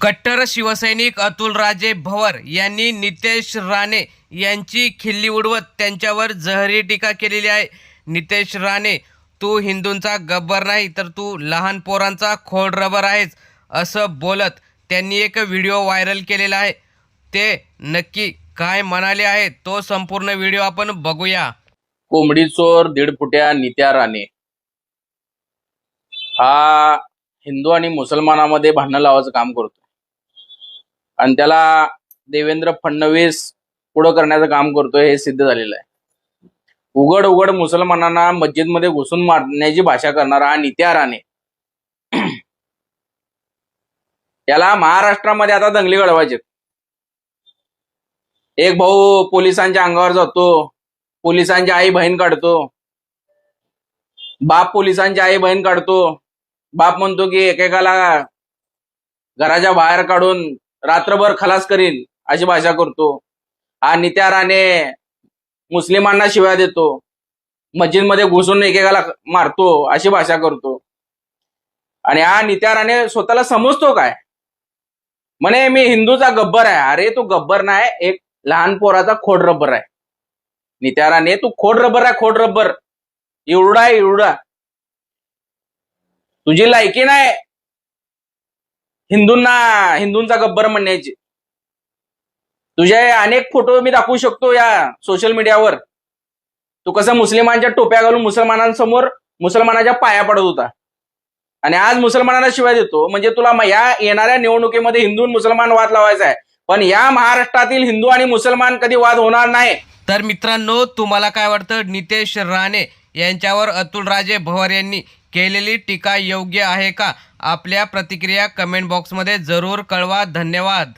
कट्टर शिवसैनिक अतुलराजे भवर यांनी नितेश राणे यांची खिल्ली उडवत त्यांच्यावर जहरी टीका केलेली आहे. नितेश राणे तू हिंदूंचा गब्बर नाही तर तू लहान पोरांचा खोड रबर आहेस असं बोलत त्यांनी एक व्हिडिओ व्हायरल केलेला आहे. ते नक्की काय म्हणाले आहे तो संपूर्ण व्हिडिओ आपण बघूया. कोंबडी चोर दीड फुट्या नित्या राणे. हा हिंदू आणि मुसलमानामध्ये भांडणं लावायचं काम करतो आणि त्याला देवेंद्र फडणवीस पुढं करण्याचं काम करतोय हे सिद्ध झालेलं आहे. उघड उघड मुसलमानांना मस्जिदमध्ये घुसून मारण्याची भाषा करणारा हा नित्या राणे याला महाराष्ट्रामध्ये आता दंगली घडवायचे. एक भाऊ पोलिसांच्या अंगावर जातो पोलिसांची आई बहीण काढतो. बाप पोलिसांची आई बहीण काढतो. बाप म्हणतो की एकेकाला घराच्या बाहेर काढून रात्रभर खलास करीन अशी भाषा करतो. हा नित्या राणे मुस्लिमांना शिव्या देतो. मस्जिदमध्ये घुसून एकेकाला मारतो अशी भाषा करतो. आणि हा नित्या राणे स्वतःला समजतो काय? म्हणे मी हिंदूचा गब्बर आहे. अरे तू गब्बर नाही एक लहान पोराचा खोड रब्बर आहे. नित्या राणे तू खोड रब्बर आहे खोड रब्बर. एवढा आहे एवढा. तुझी लायकी नाही हिंदूंना हिंदूंचा गब्बर म्हणण्याची तुझे अनेक फोटो मी दाखवू शकतो या सोशल मीडियावर तू कसं मुस्लिमांच्या टोप्या घालून मुसलमानांसमोर मुसलमानाच्या पाया पडत होता. आणि आज मुसलमानांना शिवाय देतो म्हणजे तुला या येणाऱ्या निवडणुकीमध्ये हिंदू मुसलमान वाद लावायचा आहे. पण या महाराष्ट्रातील हिंदू आणि मुसलमान कधी वाद होणार नाही. तर मित्रांनो तुम्हाला काय वाटतं? नितेश राणे यांच्यावर अतुलराजे भवर यांनी केलेली टीका योग्य आहे का? आपल्या प्रतिक्रिया कमेंट बॉक्समध्ये जरूर कळवा. धन्यवाद.